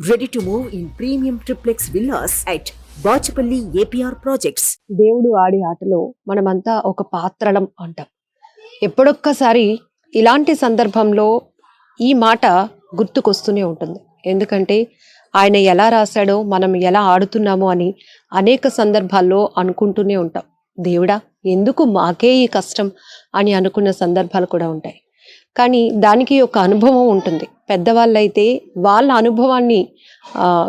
Ready to move in premium triplex villas at Bachapalli APR projects దేవుడు ఆడే ఆటలో మనమంతా ఒక పాత్రలం అంటాం. ఎప్పుడొక్కసారి ఇలాంటి సందర్భంలో ఈ మాట గుర్తుకొస్తూనే ఉంటుంది. ఎందుకంటే ఆయన ఎలా రాశాడో మనం ఎలా ఆడుతున్నామో అని అనేక సందర్భాల్లో అనుకుంటూనే ఉంటాం. దేవుడా ఎందుకు మాకే ఈ కష్టం అని అనుకున్న సందర్భాలు కూడా ఉంటాయి. కానీ దానికి ఒక అనుభవం ఉంటుంది. పెద్దవాళ్ళైతే వాళ్ళ అనుభవాన్ని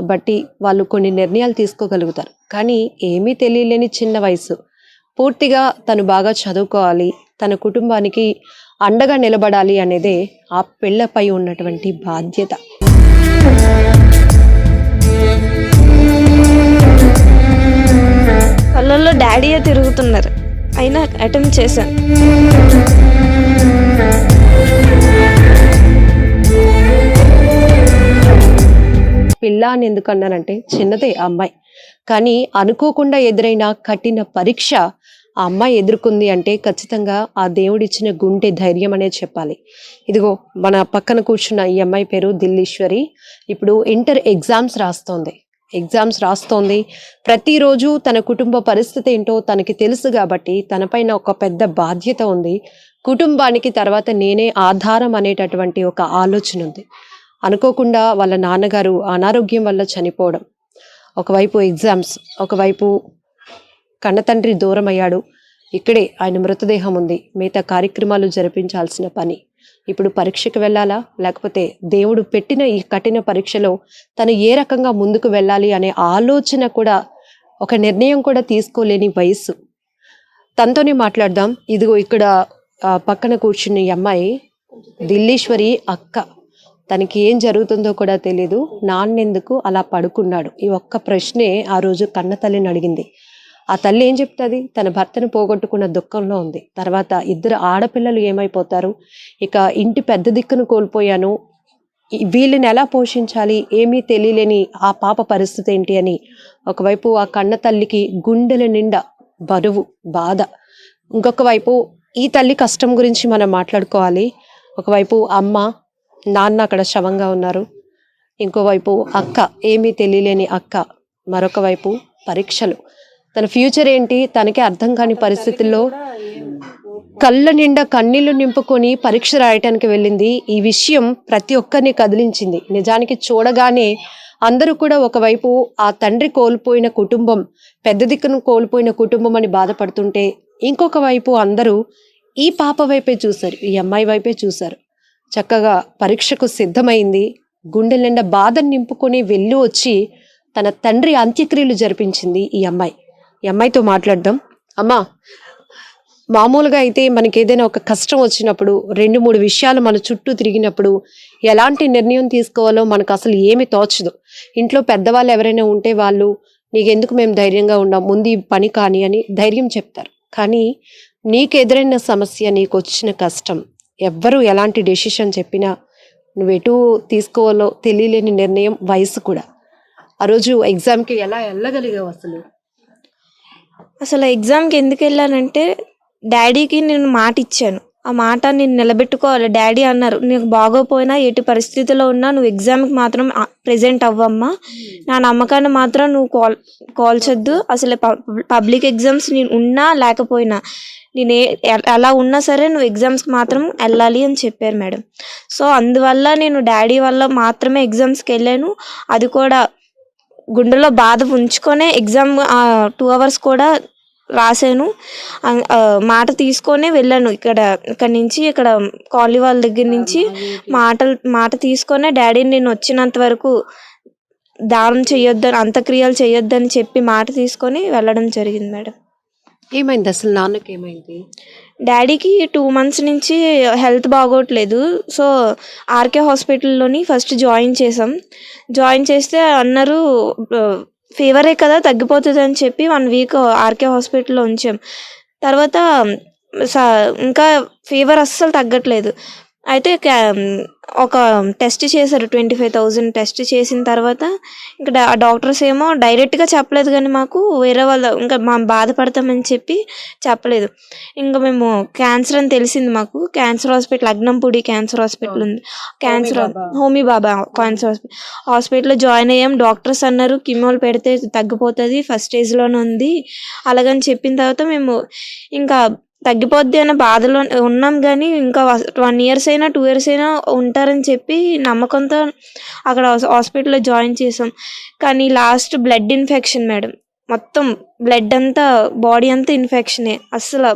బట్టి వాళ్ళు కొన్ని నిర్ణయాలు తీసుకోగలుగుతారు. కానీ ఏమీ తెలియలేని చిన్న వయసు. పూర్తిగా తను బాగా చదువుకోవాలి తన కుటుంబానికి అండగా నిలబడాలి అనేదే ఆ పిల్లపై ఉన్నటువంటి బాధ్యత. కళ్ళల్లో డాడీయే తిరుగుతున్నారు. అయినా అటెంప్ట్ చేశాను. పిల్ల అని ఎందుకు అన్నానంటే చిన్నదే ఆ అమ్మాయి. కానీ అనుకోకుండా ఎదురైన కఠిన పరీక్ష ఆ అమ్మాయి ఎదుర్కొంది అంటే ఖచ్చితంగా ఆ దేవుడిచ్చిన గుండె ధైర్యం అనే చెప్పాలి. ఇదిగో మన పక్కన కూర్చున్న ఈ అమ్మాయి పేరు దిల్లీశ్వరి. ఇప్పుడు ఇంటర్ ఎగ్జామ్స్ రాస్తోంది. ఎగ్జామ్స్ రాస్తోంది. ప్రతిరోజు తన కుటుంబ పరిస్థితి ఏంటో తనకి తెలుసు కాబట్టి తనపైన ఒక పెద్ద బాధ్యత ఉంది. కుటుంబానికి తర్వాత నేనే ఆధారం అనేటటువంటి ఒక ఆలోచన ఉంది. అనుకోకుండా వాళ్ళ నాన్నగారు అనారోగ్యం వల్ల చనిపోవడం. ఒకవైపు ఎగ్జామ్స్ ఒకవైపు కన్నతండ్రి దూరం అయ్యాడు ఇక్కడే ఆయన మృతదేహం ఉంది. మిగతా కార్యక్రమాలు జరిపించాల్సిన పని. ఇప్పుడు పరీక్షకు వెళ్ళాలా? లేకపోతే దేవుడు పెట్టిన ఈ కఠిన పరీక్షలో తను ఏ రకంగా ముందుకు వెళ్ళాలి అనే ఆలోచన కూడా ఒక నిర్ణయం కూడా తీసుకోలేని వయస్సు. తనతోనే మాట్లాడదాం. ఇదిగో ఇక్కడ పక్కన కూర్చున్న ఈ అమ్మాయి దిల్లీశ్వరి అక్క. తనకి ఏం జరుగుతుందో కూడా తెలీదు. నాన్నెందుకు అలా పడుకున్నాడు. ఈ ఒక్క ప్రశ్నే ఆ రోజు కన్న తల్లిని అడిగింది. ఆ తల్లి ఏం చెప్తుంది? తన భర్తను పోగొట్టుకున్న దుఃఖంలో ఉంది. తర్వాత ఇద్దరు ఆడపిల్లలు ఏమైపోతారు? ఇక ఇంటి పెద్ద దిక్కును కోల్పోయాను. వీళ్ళని ఎలా పోషించాలి? ఏమీ తెలియలేని ఆ పాప పరిస్థితి ఏంటి అని ఒకవైపు ఆ కన్న తల్లికి గుండెల నిండా బరువు బాధ. ఇంకొక వైపు ఈ తల్లి కష్టం గురించి మనం మాట్లాడుకోవాలి. ఒకవైపు అమ్మ నాన్న అక్కడ శవంగా ఉన్నారు. ఇంకోవైపు అక్క ఏమీ తెలియలేని అక్క. మరొక వైపు పరీక్షలు. తన ఫ్యూచర్ ఏంటి? తనకే అర్థం కాని పరిస్థితుల్లో కళ్ళ నిండా కన్నీళ్ళు నింపుకొని పరీక్ష రాయటానికి వెళ్ళింది. ఈ విషయం ప్రతి ఒక్కరిని కదిలించింది. నిజానికి చూడగానే అందరూ కూడా ఒకవైపు ఆ తండ్రి కోల్పోయిన కుటుంబం పెద్ద దిక్కును కోల్పోయిన కుటుంబం అని బాధపడుతుంటే ఇంకొక వైపు అందరూ ఈ పాప వైపే చూశారు ఈ అమ్మాయి వైపే చూశారు. చక్కగా పరీక్షకు సిద్ధమైంది. గుండె నిండా బాధను నింపుకొని వెళ్ళి వచ్చి తన తండ్రి అంత్యక్రియలు జరిపించింది ఈ అమ్మాయి. ఈ అమ్మాయితో మాట్లాడదాం. అమ్మా మామూలుగా అయితే మనకి ఏదైనా ఒక కష్టం వచ్చినప్పుడు రెండు మూడు విషయాలు మన చుట్టూ తిరిగినప్పుడు ఎలాంటి నిర్ణయం తీసుకోవాలో మనకు అసలు ఏమి తోచదు. ఇంట్లో పెద్దవాళ్ళు ఎవరైనా ఉంటే వాళ్ళు నీకెందుకు మేము ధైర్యంగా ఉన్నాం? ముందు ఈ పని కాని అని ధైర్యం చెప్తారు. కానీ నీకు ఎదురైన సమస్య నీకు వచ్చిన కష్టం ఎవ్వరూ ఎలాంటి డెసిషన్ చెప్పినా నువ్వు ఎటు తీసుకోవాలో తెలియలేని నిర్ణయం వయసు కూడా. ఆ రోజు ఎగ్జామ్కి ఎలా వెళ్ళగలిగావు అసలు? అసలు ఎగ్జామ్కి ఎందుకు వెళ్ళానంటే డాడీకి నేను మాట ఇచ్చాను. ఆ మాట నేను నిలబెట్టుకోవాలి. డాడీ అన్నారు నీకు బాగోపోయినా ఎటు పరిస్థితిలో ఉన్నా నువ్వు ఎగ్జామ్కి మాత్రం ప్రెజెంట్ అవ్వమ్మా. నా నమ్మకాన్ని మాత్రం నువ్వు కాల్ కాల్చొద్దు అసలు పబ్లిక్ ఎగ్జామ్స్ నేను ఉన్నా లేకపోయినా నేను ఏ ఎలా ఉన్నా సరే నువ్వు ఎగ్జామ్స్కి మాత్రం వెళ్ళాలి అని చెప్పారు మేడం. సో అందువల్ల నేను డాడీ వల్ల మాత్రమే ఎగ్జామ్స్కి వెళ్ళాను. అది కూడా గుండెలో బాధ ఉంచుకొనే ఎగ్జామ్ టూ అవర్స్ కూడా రాశాను. మాట తీసుకొనే వెళ్ళాను ఇక్కడ ఇక్కడ నుంచి ఇక్కడ కాలనీ వాళ్ళ దగ్గర నుంచి మాటలు మాట తీసుకొనే డాడీని నేను వచ్చినంత వరకు దానం చేయొద్దని అంత్యక్రియలు చేయొద్దని చెప్పి మాట తీసుకొని వెళ్ళడం జరిగింది మేడం. ఏమైంది అసలు నాన్నకి ఏమైంది? డాడీకి టూ మంత్స్ నుంచి హెల్త్ బాగోట్లేదు. సో ఆర్కే హాస్పిటల్లోని ఫస్ట్ జాయిన్ చేసాం జాయిన్ చేస్తే అన్నారు ఫీవరే కదా తగ్గిపోతుంది అని చెప్పి వన్ వీక్ ఆర్కే హాస్పిటల్లో ఉంచాం. తర్వాత ఇంకా ఫీవర్ అస్సలు తగ్గట్లేదు. అయితే ఒక టెస్ట్ చేశారు ట్వంటీ ఫైవ్ థౌజండ్ టెస్ట్ చేసిన తర్వాత ఇంకా డాక్టర్స్ ఏమో డైరెక్ట్గా చెప్పలేదు కానీ మాకు వేరే వాళ్ళు ఇంకా మా బాధపడతామని చెప్పి చెప్పలేదు. ఇంకా మేము క్యాన్సర్ అని తెలిసింది మాకు. Cancer hospital Agnampudi cancer hospital ఉంది. Cancer. Homi Bhabha cancer hospital హాస్పిటల్లో జాయిన్ అయ్యాం. డాక్టర్స్ అన్నారు కిమోలు పెడితే తగ్గిపోతుంది ఫస్ట్ స్టేజ్లోనే ఉంది. అలాగని చెప్పిన తర్వాత మేము ఇంకా తగ్గిపోద్ది అనే బాధలో ఉన్నాం కానీ ఇంకా వన్ ఇయర్స్ అయినా టూ ఇయర్స్ అయినా ఉంటారని చెప్పి నమ్మకంతో అక్కడ హాస్పిటల్లో జాయిన్ చేసాం. కానీ లాస్ట్ బ్లడ్ ఇన్ఫెక్షన్ మేడం. మొత్తం బ్లడ్ అంతా బాడీ అంతా ఇన్ఫెక్షనే అస్సలు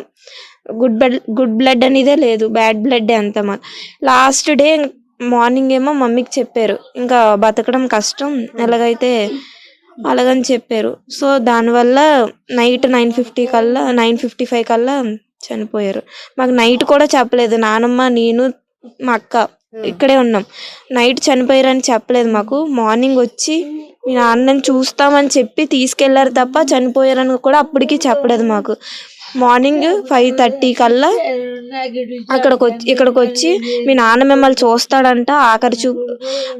గుడ్ బ్లడ్ గుడ్ బ్లడ్ అనేదే లేదు. బ్యాడ్ బ్లడ్ అంతా మా. లాస్ట్ డే మార్నింగ్ ఏమో మమ్మీకి చెప్పారు. ఇంకా బతకడం కష్టం ఎలాగైతే అలాగని చెప్పారు. సో దానివల్ల నైట్ నైన్ ఫిఫ్టీ కల్లా నైన్ ఫిఫ్టీ ఫైవ్ కల్లా చనిపోయారు. మాకు నైట్ కూడా చెప్పలేదు. నానమ్మ నేను మా అక్క ఇక్కడే ఉన్నాం. నైట్ చనిపోయారని చెప్పలేదు మాకు. మార్నింగ్ వచ్చి మీ నాన్నని చూస్తామని చెప్పి తీసుకెళ్ళారు తప్ప చనిపోయారని కూడా అప్పటికి చెప్పలేదు మాకు. మార్నింగ్ ఫైవ్ థర్టీ కల్లా అక్కడికి వచ్చి ఇక్కడికి వచ్చి మీ నాన్న మిమ్మల్ని చూస్తాడంట ఆఖరి చూ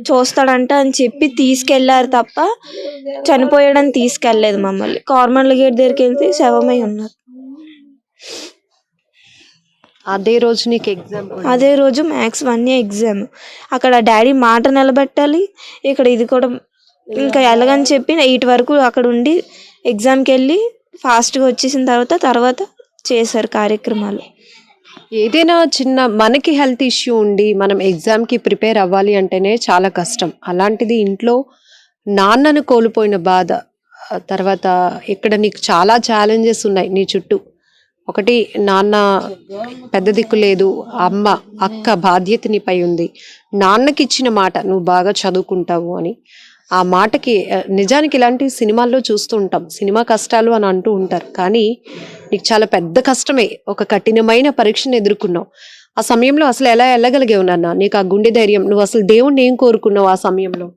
చూస్తాడంట అని చెప్పి తీసుకెళ్ళారు తప్ప చనిపోయాడని తీసుకెళ్ళేదు మమ్మల్ని. కార్మల్ గేట్ దగ్గరికి వెళ్తే శవమై ఉన్నారు. అదే రోజు నీకు ఎగ్జామ్ అదే రోజు మ్యాథ్స్ వన్ ఎగ్జామ్ అక్కడ డాడీ మాట నిలబెట్టాలి. ఇక్కడ ఇది కూడా ఇంకా ఎలాగని చెప్పి ఎయిట్ వరకు అక్కడ ఉండి ఎగ్జామ్కి వెళ్ళి ఫాస్ట్గా వచ్చేసిన తర్వాత తర్వాత చేశారు కార్యక్రమాలు. ఏదైనా చిన్న మనకి హెల్త్ ఇష్యూ ఉండి మనం ఎగ్జామ్కి ప్రిపేర్ అవ్వాలి అంటేనే చాలా కష్టం. అలాంటిది ఇంట్లో నాన్నను కోల్పోయిన బాధ తర్వాత ఇక్కడ నీకు చాలా ఛాలెంజెస్ ఉన్నాయి నీ చుట్టూ. ఒకటి నాన్న పెద్ద దిక్కు లేదు. అమ్మ అక్క బాధ్యత నీపై ఉంది. నాన్నకి ఇచ్చిన మాట నువ్వు బాగా చదువుకుంటావు అని. ఆ మాటకి నిజానికి ఇలాంటి సినిమాల్లో చూస్తూ ఉంటాం. సినిమా కష్టాలు అని అంటూ ఉంటారు. కానీ నీకు చాలా పెద్ద కష్టమే. ఒక కఠినమైన పరీక్షను ఎదుర్కొన్నావు. ఆ సమయంలో అసలు ఎలా వెళ్ళగలిగేవు నాన్న? నీకు ఆ గుండె ధైర్యం నువ్వు అసలు దేవుణ్ణి ఏం కోరుకున్నావు ఆ సమయంలో?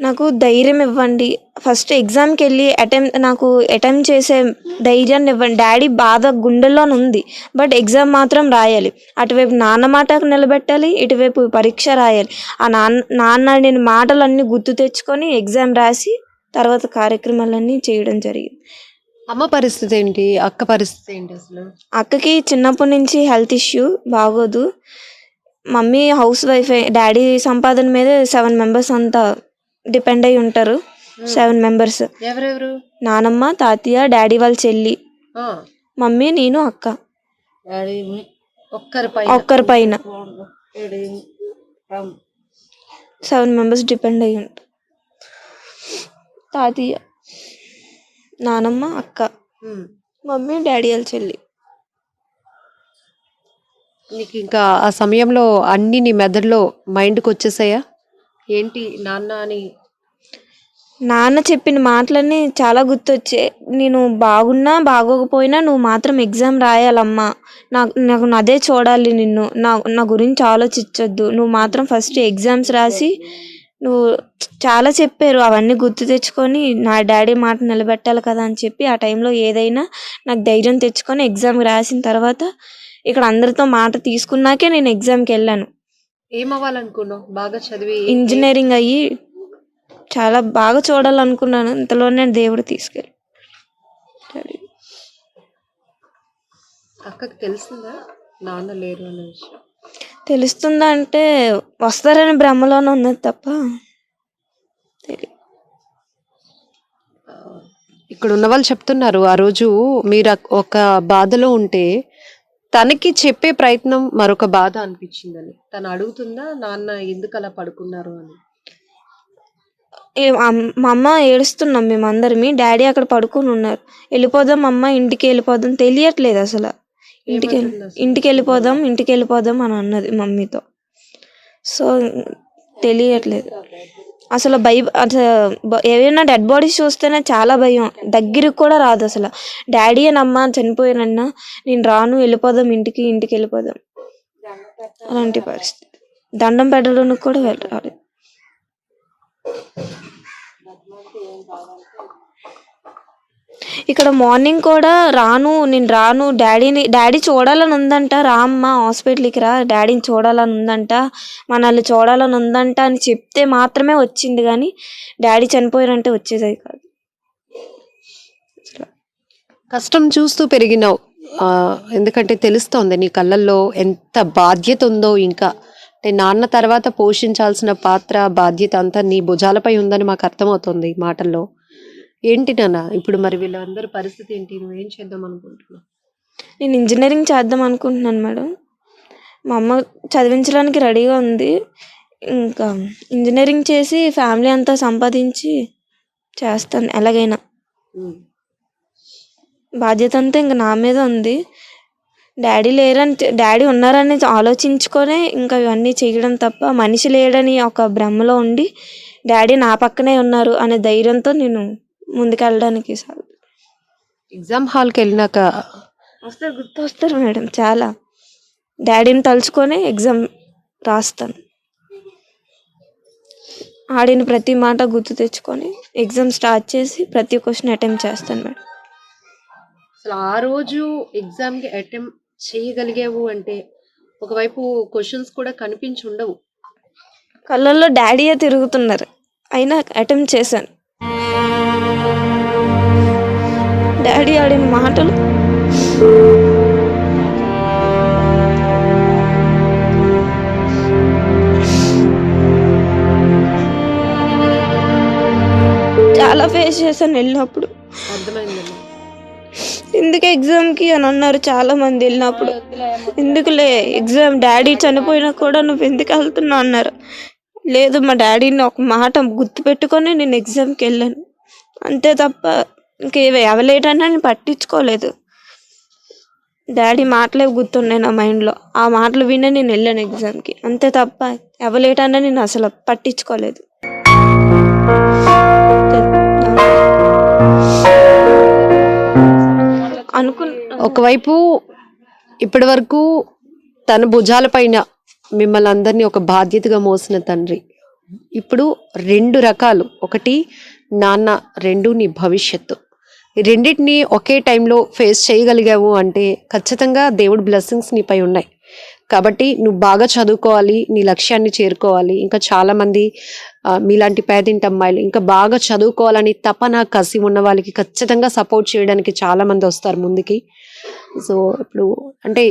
నాకు ధైర్యం ఇవ్వండి. ఫస్ట్ ఎగ్జామ్కి వెళ్ళి అటెంప్ట్ నాకు అటెంప్ట్ చేసే ధైర్యాన్ని ఇవ్వండి. డాడీ బాధ గుండెల్లోనే ఉంది. బట్ ఎగ్జామ్ మాత్రం రాయాలి. అటువైపు నాన్న మాట నిలబెట్టాలి ఇటువైపు పరీక్ష రాయాలి. ఆ నాన్న నాన్న నేను మాటలన్నీ గుర్తు తెచ్చుకొని ఎగ్జామ్ రాసి తర్వాత కార్యక్రమాలన్నీ చేయడం జరిగింది. అమ్మ పరిస్థితి ఏంటి? అక్క పరిస్థితి ఏంటి అసలు? అక్కకి చిన్నప్పటి నుంచి హెల్త్ ఇష్యూ బాగోదు. మమ్మీ హౌస్ వైఫ్ డాడీ సంపాదన మీదే సెవెన్ మెంబర్స్ అంతా డిపెండ్ అయి ఉంటారు. Seven members. ఎవరెవరు? నానమ్మ తాతయ్య డాడీ వాళ్ళ చెల్లి. మమ్మీ నేను అక్క. ఒక్కరి పైన. సెవెన్ మెంబర్స్ డిపెండ్ అయి ఉంటారు. తాతయ్య నానమ్మ అక్క. మమ్మీ డాడీ వాళ్ళ చెల్లి. నీకు ఇంకా ఆ సమయంలో అన్ని నీ మెదడులో మైండ్కి వచ్చేసాయా ఏంటి నాన్న అని? నాన్న చెప్పిన మాటలన్నీ చాలా గుర్తొచ్చాయి. నేను బాగున్నా బాగోకపోయినా నువ్వు మాత్రం ఎగ్జామ్ రాయాలమ్మా. నాకు నాకు అదే చూడాలి నిన్ను. నా నా గురించి ఆలోచించొద్దు. నువ్వు మాత్రం ఫస్ట్ ఎగ్జామ్స్ రాసి నువ్వు చాలా చెప్పారు. అవన్నీ గుర్తు తెచ్చుకొని నా డాడీ మాట నిలబెట్టాలి కదా అని చెప్పి ఆ టైంలో ఏదైనా నాకు ధైర్యం తెచ్చుకొని ఎగ్జామ్ రాసిన తర్వాత ఇక్కడ అందరితో మాట తీసుకున్నాకే నేను ఎగ్జామ్కి వెళ్ళాను. ఏమవ్వాలనుకున్నావు? బాగా చదివి ఇంజనీరింగ్ అయ్యి చాలా బాగా చూడాలనుకున్నాను. ఇంతలోనే దేవుడు తీసుకెళ్ళి అక్కకి తెలిసిందా? నాన్న లేరు అనే విషయం. తెలుస్తుందా అంటే వస్తారని భ్రమలోనే ఉన్నది తప్ప తెలియదు ఇక్కడ ఉన్న వాళ్ళు చెప్తున్నారు ఆ రోజు మీరు ఒక బాధలో ఉంటే తనకి చెప్పే ప్రయత్నం మరొక బాధ అనిపించిందని. తను అడుగుతుందా నాన్న ఎందుకు అలా పడుకున్నారు? అని. మా అమ్మ ఏడుస్తున్నాం మేమందరమి. డాడీ అక్కడ పడుకొని ఉన్నారు. వెళ్ళిపోదాం అమ్మ ఇంటికి వెళ్ళిపోదాం. తెలియట్లేదు అసలు. ఇంటికి? ఇంటికి వెళ్ళిపోదాం ఇంటికి వెళ్ళిపోదాం అని అన్నది మమ్మీతో. సో తెలియట్లేదు. అసలు భయ అసలు ఏవైనా డెడ్ బాడీస్ చూస్తేనే చాలా భయం. దగ్గరికి కూడా రాదు అసలు. డాడీ అని అమ్మ చనిపోయానన్నా నేను రాను వెళ్ళిపోదాం ఇంటికి ఇంటికి వెళ్ళిపోదాం అలాంటి పరిస్థితి. దండం పెట్టడానికి కూడా వెళ్ళాలి ఇక్కడ మార్నింగ్ కూడా రాను నేను రాను. డాడీని డాడీ చూడాలని ఉందంట. రామ్మ హాస్పిటల్కి రా డాడీని చూడాలని ఉందంట. మనల్ని చూడాలని ఉందంట అని చెప్తే మాత్రమే వచ్చింది కానీ డాడీ చనిపోయారంటే వచ్చేది కాదు. కష్టం చూస్తూ పెరిగినావు. ఎందుకంటే తెలుస్తోంది నీ కళ్ళల్లో ఎంత బాధ్యత ఉందో ఇంకా. అంటే నాన్న తర్వాత పోషించాల్సిన పాత్ర బాధ్యత అంతా నీ భుజాలపై ఉందని మాకు అర్థమవుతుంది మాటల్లో. ఏంటి నాన్న? ఇప్పుడు మరి వీళ్ళందరి పరిస్థితి ఏంటి? నువ్వేం చేద్దాం అనుకుంటున్నావు? నేను ఇంజనీరింగ్ చేద్దాం అనుకుంటున్నాను మేడం. మా అమ్మ చదివించడానికి రెడీగా ఉంది. ఇంకా ఇంజనీరింగ్ చేసి ఫ్యామిలీ అంతా సంపాదించి చేస్తాను ఎలాగైనా. బాధ్యత అంతా ఇంకా నా మీద ఉంది. డాడీ లేరని డాడీ ఉన్నారని ఆలోచించుకొనే ఇంకా ఇవన్నీ చేయడం తప్ప మనిషి లేడని ఒక భ్రమలో ఉండి డాడీ నా పక్కనే ఉన్నారు అనే ధైర్యంతో నేను ముందుకెళ్ళడానికి సాగు ఎగ్జామ్ హాల్కి వెళ్ళినాక వస్తారు గుర్తు వస్తారు మేడం చాలా. డాడీని తలుచుకొని ఎగ్జామ్ రాస్తాను. ఆడిన ప్రతి మాట గుర్తు తెచ్చుకొని ఎగ్జామ్ స్టార్ట్ చేసి ప్రతి క్వశ్చన్ అటెంప్ట్ చేస్తాను మేడం. అసలు ఆ రోజు ఎగ్జామ్కి అటెంప్ట్ చేయగలిగావు అంటే ఒకవైపు క్వశ్చన్స్ కూడా కనిపించి ఉండవు కళ్ళల్లో డాడీయే తిరుగుతున్నారు. అయినా అటెంప్ట్ చేశాను. డాడీ ఆడిన మాటలు? చాలా ఫేస్ చేశాను వెళ్ళినప్పుడు. ఎందుకు ఎగ్జామ్కి అని అన్నారు చాలా మంది వెళ్ళినప్పుడు. ఎందుకులే ఎగ్జామ్ డాడీ చనిపోయినా కూడా నువ్వు ఎందుకు వెళ్తున్నావు అన్నారు. లేదు మా డాడీని ఒక మాట గుర్తుపెట్టుకొని నేను ఎగ్జామ్కి వెళ్ళాను. అంతే తప్ప ఇంకే ఎవలేటన్నా నేను పట్టించుకోలేదు. డాడీ మాటలే గుర్తున్నాయి నా మైండ్లో. ఆ మాటలు వినే నేను వెళ్ళాను ఎగ్జామ్కి. అంతే తప్ప ఎవలేటన్నా నేను అసలు పట్టించుకోలేదు. అనుకు ఒకవైపు ఇప్పటి వరకు తన భుజాలపైన మిమ్మల్ని అందరినీ ఒక బాధ్యతగా మోసిన తండ్రి. ఇప్పుడు రెండు రకాలు. ఒకటి నాన్న. రెండు నీ భవిష్యత్తు. ఈ రెండింటిని ఒకే టైంలో ఫేస్ చేయగలిగావు అంటే ఖచ్చితంగా దేవుడి బ్లెస్సింగ్స్ నీపై ఉన్నాయి. కాబట్టి నువ్వు బాగా చదువుకోవాలి నీ లక్ష్యాన్ని చేరుకోవాలి. ఇంకా చాలామంది మీలాంటి పేదింటి అమ్మాయిలు ఇంకా బాగా చదువుకోవాలని తపన కసి ఉన్న వాళ్ళకి ఖచ్చితంగా సపోర్ట్ చేయడానికి చాలామంది వస్తారు ముందుకి. సో ఇప్పుడు అంటే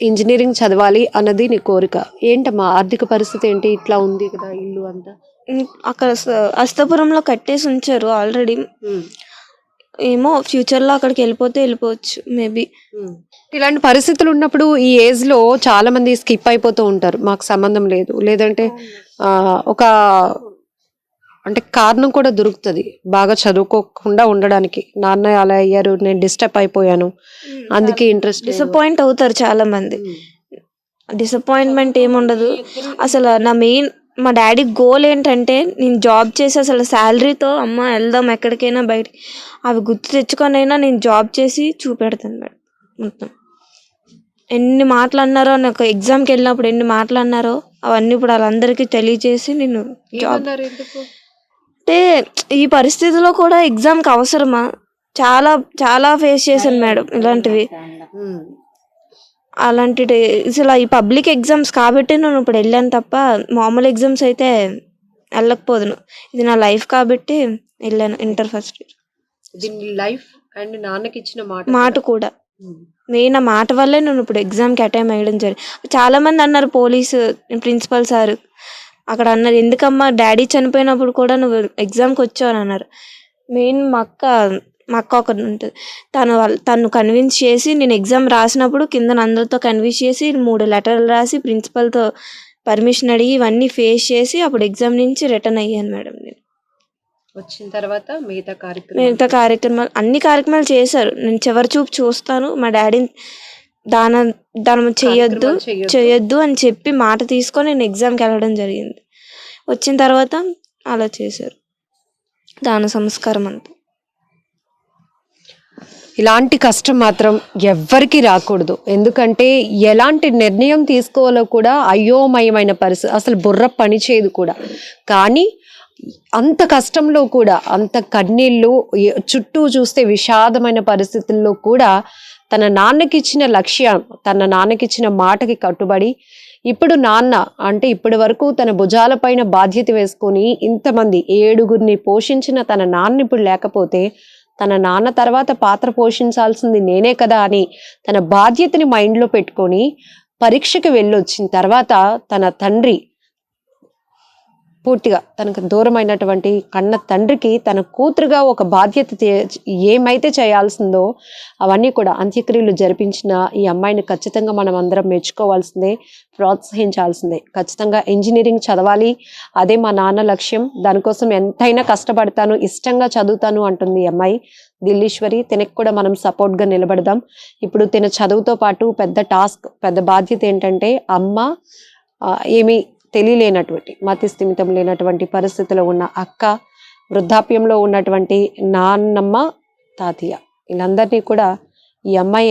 ఇంజనీరింగ్ చదవాలి అన్నది నీ కోరిక. ఏంటమ్మా ఆర్థిక పరిస్థితి ఏంటి? ఇట్లా ఉంది కదా ఇల్లు అంతా. అక్కడ అస్తపురంలో కట్టేసి ఉంచారు ఆల్రెడీ. ఏమో ఫ్యూచర్లో అక్కడికి వెళ్ళిపోతే వెళ్ళిపోవచ్చు మేబీ. ఇలాంటి పరిస్థితులు ఉన్నప్పుడు ఈ ఏజ్లో చాలా మంది స్కిప్ అయిపోతూ ఉంటారు. మాకు సంబంధం లేదు. లేదంటే ఒక అంటే కారణం కూడా దొరుకుతుంది. బాగా చదువుకోకుండా ఉండడానికి. నాన్న అలా అయ్యారు నేను డిస్టర్బ్ అయిపోయాను. అందుకే ఇంట్రెస్ట్ డిసప్పాయింట్ అవుతారు చాలా మంది డిసప్పాయింట్మెంట్ ఏముండదు. అసలు నా మెయిన్ మా డాడీ గోల్ ఏంటంటే నేను జాబ్ చేసి అసలు శాలరీతో అమ్మ వెళ్దాం ఎక్కడికైనా బయటికి. అవి గుర్తు తెచ్చుకొనైనా నేను జాబ్ చేసి చూపెడతాను మేడం మొత్తం. ఎన్ని మాటలు అన్నారో నాకు ఎగ్జామ్కి వెళ్ళినప్పుడు ఎన్ని మాటలు అన్నారో అవన్నీ ఇప్పుడు వాళ్ళందరికీ తెలియజేసి నేను జాబ్ అంటే ఈ పరిస్థితిలో కూడా ఎగ్జామ్కి అవసరమా? చాలా చాలా ఫేస్ చేశాను మేడం ఇలాంటివి. అలాంటి అసలు ఈ పబ్లిక్ ఎగ్జామ్స్ కాబట్టి నేను ఇప్పుడు వెళ్ళాను తప్ప మామూలు ఎగ్జామ్స్ అయితే వెళ్ళకపోదును. ఇది నా లైఫ్ కాబట్టి వెళ్ళాను ఇంటర్ ఫస్ట్ ఇయర్ దీని లైఫ్ అండ్ నాన్నకి ఇచ్చిన మాట మాట కూడా. మెయిన్ ఆ మాట వల్లే నేను ఇప్పుడు ఎగ్జామ్కి అటెండ్ అయ్యడం జరిగింది. చాలా మంది అన్నారు పోలీసు ప్రిన్సిపల్ సార్. అక్కడ అన్నారు ఎందుకమ్మా డాడీ చనిపోయినప్పుడు కూడా నువ్వు ఎగ్జామ్కి వచ్చావు అని అన్నారు మెయిన్ మా అక్క మా అక్క ఒకటి ఉంటుంది. తను వాళ్ళ- తను కన్విన్స్ చేసి నేను ఎగ్జామ్ రాసినప్పుడు కింద అందరితో కన్విన్స్ చేసి మూడు లెటర్లు రాసి ప్రిన్సిపల్తో పర్మిషన్ అడిగి ఇవన్నీ ఫేస్ చేసి అప్పుడు ఎగ్జామ్ నుంచి రిటర్న్ అయ్యాను మేడం నేను. వచ్చిన తర్వాత మిగతా కార్యక్రమం మిగతా కార్యక్రమాలు అన్ని కార్యక్రమాలు చేశారు. నేను చివరి చూపు చూస్తాను. మా డాడీని దాన దానం చెయ్యొద్దు చెయ్యొద్దు. అని చెప్పి మాట తీసుకొని నేను ఎగ్జామ్కి వెళ్ళడం జరిగింది. వచ్చిన తర్వాత అలా చేశారు. దాన సంస్కారం అంతా. ఇలాంటి కష్టం మాత్రం ఎవ్వరికి రాకూడదు. ఎందుకంటే ఎలాంటి నిర్ణయం తీసుకోవాలో కూడా అయోమయమైన పరిస్థితి అసలు బుర్ర పని చేయదు కూడా. కానీ అంత కష్టంలో కూడా అంత కన్నీళ్ళు చుట్టూ చూస్తే విషాదమైన పరిస్థితుల్లో కూడా తన నాన్నకిచ్చిన లక్ష్యం తన నాన్నకిచ్చిన మాటకి కట్టుబడి ఇప్పుడు నాన్న అంటే ఇప్పటి వరకు తన భుజాలపైన బాధ్యత వేసుకొని ఇంతమంది ఏడుగురిని పోషించిన తన నాన్న ఇప్పుడు లేకపోతే తన నాన్న తర్వాత పాత్ర పోషించాల్సింది నేనే కదా అని తన బాధ్యతని మైండ్లో పెట్టుకొని పరీక్షకి వెళ్ళొచ్చిన తర్వాత తన తండ్రి పూర్తిగా తనకు దూరమైనటువంటి కన్న తండ్రికి తన కూతురుగా ఒక బాధ్యత ఏమైతే చేయాల్సిందో అవన్నీ కూడా అంత్యక్రియలు జరిపించిన ఈ అమ్మాయిని ఖచ్చితంగా మనం అందరం మెచ్చుకోవాల్సిందే ప్రోత్సహించాల్సిందే. ఖచ్చితంగా ఇంజనీరింగ్ చదవాలి. అదే మా నాన్న లక్ష్యం. దానికోసం ఎంతైనా కష్టపడతాను ఇష్టంగా చదువుతాను అంటుంది ఈ అమ్మాయి. దిల్లీశ్వరి తినకు కూడా మనం సపోర్ట్గా నిలబడదాం. ఇప్పుడు తిన చదువుతో పాటు పెద్ద టాస్క్ పెద్ద బాధ్యత ఏంటంటే అమ్మ ఏమి తెలియలేనటువంటి మతి స్థిమితం లేనటువంటి పరిస్థితిలో ఉన్న అక్క వృద్ధాప్యంలో ఉన్నటువంటి నాన్నమ్మ తాతయ్య. వీళ్ళందరినీ కూడా ఈ అమ్మాయి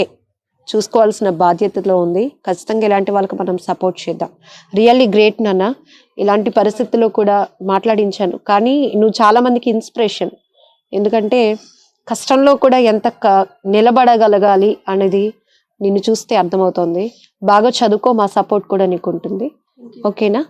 చూసుకోవాల్సిన బాధ్యతలో ఉంది. ఖచ్చితంగా ఇలాంటి వాళ్ళకి మనం సపోర్ట్ చేద్దాం. రియల్లీ గ్రేట్ నాన్న. ఇలాంటి పరిస్థితుల్లో కూడా మాట్లాడించాను. కానీ నువ్వు చాలామందికి ఇన్స్పిరేషన్ ఎందుకంటే కష్టంలో కూడా ఎంత క నిలబడగలగాలి అనేది నిన్ను చూస్తే అర్థమవుతుంది. బాగా చదువుకో మా సపోర్ట్ కూడా నీకు ఉంటుంది ఓకేనా